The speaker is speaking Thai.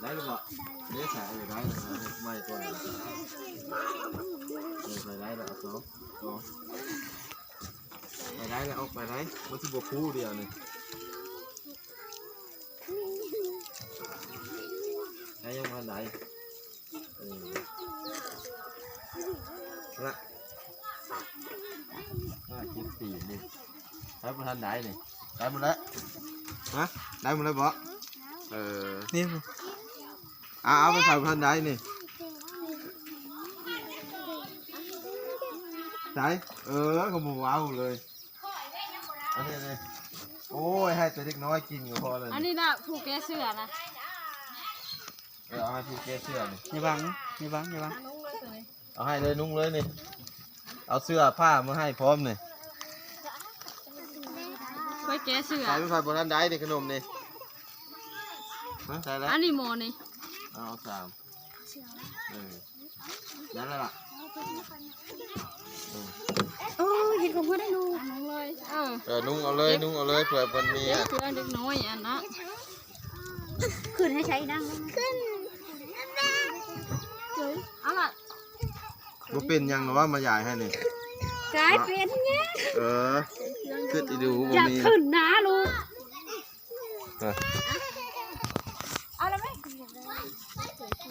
ได้หรือเปล่าเดี๋ยวใส่เออได้นะไม่ตัวนี้เออใส่ได้แล้วสองสองไปได้แล้วออกไป ได้มันจะบวกคู่เดียวนี่ได้ยังมาไหนเออละห้าสิบสี่นี่ได้มาทันไหนนี่ได้หมดแล้วฮะได้หมดแล้วบ่เออนี่อะเอาไปใส่พันได้นี่ใส่เออเขาบอกว้าวเลยอันนี้เลยโอ้ยให้แต่เด็กน้อยกินก็พอเลย อันนี้นะผูกแกเสื้อนะเออเอาให้พี่แกเสื้อนี่อย่าบังอย่าบังอย่าบังเอาให้เลยนุ่งเลยนี่ เอาเสื้อผ้ามาให้พร้อมนี่ไว้แกเสื้อใส่ไปใส่บนนั้นได้นี่ขนมนี่มาใส่แล้วอันนี้หมอนี่ เอาสามเออนั่นแหละล่ะโอ้ยเห็นของเพื่อนได้ดูน้องเลยเออเออนุ่งเอาเลยนุ่งเอาเลยเผื่อมันมีเด็อะเพื่อนเด็กน้อยอันนะขึ้นให้ใช้ดังขึ้นเอาล่ะบ่เป็นหยังหรอว่ามาใหญ่ให้นี่กลายเป็นเนี่ยเออขึ้นอีดูบ่อยากมีขึ้นนะลูกเออ